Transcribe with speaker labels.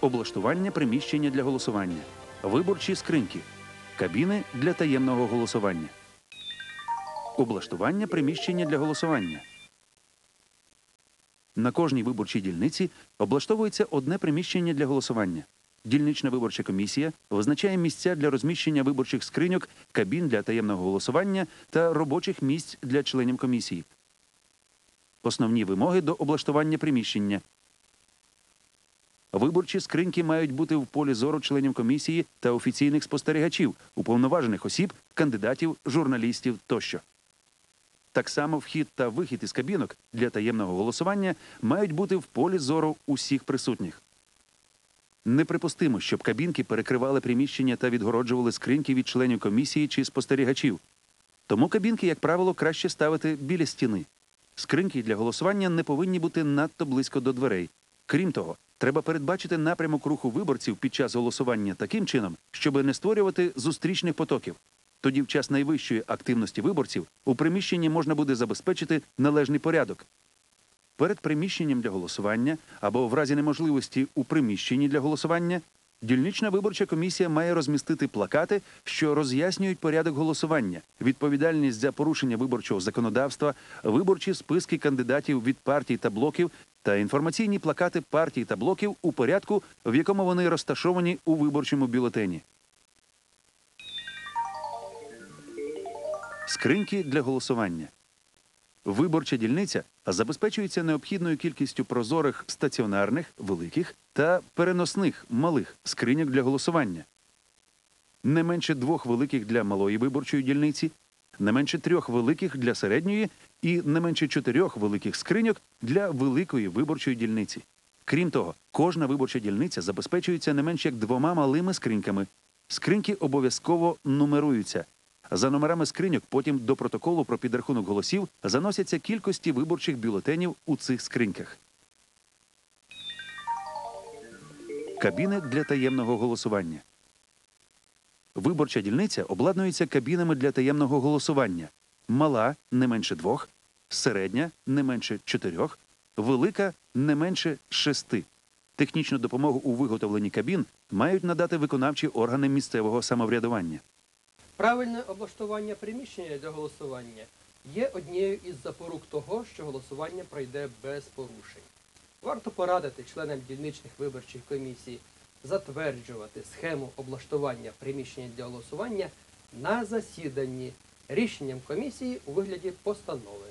Speaker 1: облаштування приміщення для голосування, виборчі скриньки, кабіни для таємного голосування, облаштування приміщення для голосування. На кожній виборчій дільниці облаштовується одне приміщення для голосування. Дільнична виборча комісія визначає місця для розміщення виборчих скриньок, кабін для таємного голосування та робочих місць для членів комісії. Основні вимоги до облаштування приміщення. Виборчі скриньки мають бути в полі зору членів комісії та офіційних спостерігачів, уповноважених осіб, кандидатів, журналістів тощо. Так само вхід та вихід із кабінок для таємного голосування мають бути в полі зору усіх присутніх. Неприпустимо, щоб кабінки перекривали приміщення та відгороджували скриньки від членів комісії чи спостерігачів. Тому кабінки, як правило, краще ставити біля стіни. Скриньки для голосування не повинні бути надто близько до дверей. Крім того, треба передбачити напрямок руху виборців під час голосування таким чином, щоб не створювати зустрічних потоків. Тоді в час найвищої активності виборців у приміщенні можна буде забезпечити належний порядок. Перед приміщенням для голосування або в разі неможливості у приміщенні для голосування дільнична виборча комісія має розмістити плакати, що роз'яснюють порядок голосування, відповідальність за порушення виборчого законодавства, виборчі списки кандидатів від партій та блоків та інформаційні плакати партій та блоків у порядку, в якому вони розташовані у виборчому бюлетені. Скриньки для голосування. Виборча дільниця забезпечується необхідною кількістю прозорих стаціонарних, великих та переносних малих скриньок для голосування. Не менше двох великих для малої виборчої дільниці, не менше трьох великих для середньої і не менше чотирьох великих скриньок для великої виборчої дільниці. Крім того, кожна виборча дільниця забезпечується не менш як двома малими скриньками. Скриньки обов'язково нумеруються. За номерами скриньок потім до протоколу про підрахунок голосів заносяться кількості виборчих бюлетенів у цих скриньках. Кабіни для таємного голосування. Виборча дільниця обладнується кабінами для таємного голосування. Мала не менше двох, середня не менше чотирьох, велика не менше шести. Технічну допомогу у виготовленні кабін мають надати виконавчі органи місцевого самоврядування.
Speaker 2: Правильне облаштування приміщення для голосування є однією із запорук того, що голосування пройде без порушень. Варто порадити членам дільничних виборчих комісій затверджувати схему облаштування приміщення для голосування на засіданні рішенням комісії у вигляді постанови.